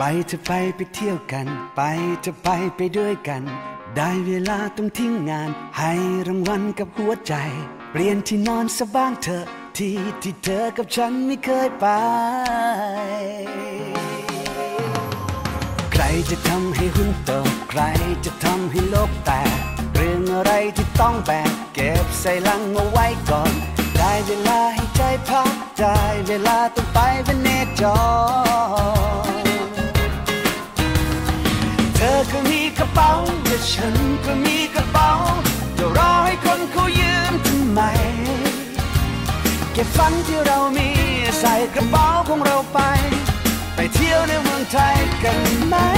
ไปจะไปไปเที่ยวกัน ไปจะไปไปด้วยกัน ได้เวลาต้องทิ้งงาน ให้รางวัลกับหัวใจ เปลี่ยนที่นอนสบ้างเถอที่ที่เธอกับฉันไม่เคยไป ใครจะทำให้หุ้นโตใครจะทำให้โลกแตกเรื่องอะไรที่ต้องแบกเก็บใส่ลังเอาไว้ก่อน ได้เวลาให้ใจพักได้เวลาต้องไปเป็นเนจร เธอก็มีกระเป๋าและฉันก็มีกระเป๋าจะรอให้คนเขายืมทำไม เก็บฝันที่เรามีใส่กระเป๋าของเราไป ไปเที่ยวในเมืองไทยกันไหม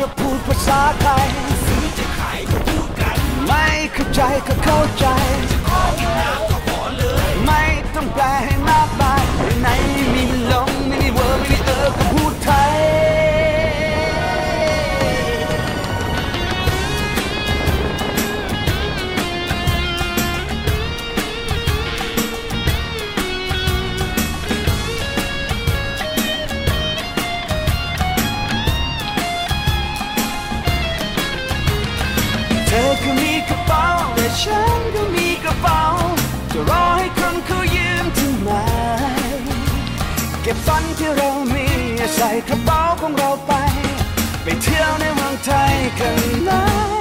รอพูดภาษาไทยซื้อจะขายก็พูดกัน ไม่เข้าใจก็เข้าใจ เธอก็มีกระเป๋าแต่ฉันก็มีกระเป๋า จะรอให้คนเขายืมทำไม เก็บฝันที่เรามีใส่กระเป๋าของเราไป ไปเที่ยวในเมืองไทยกันนบ้านของเรา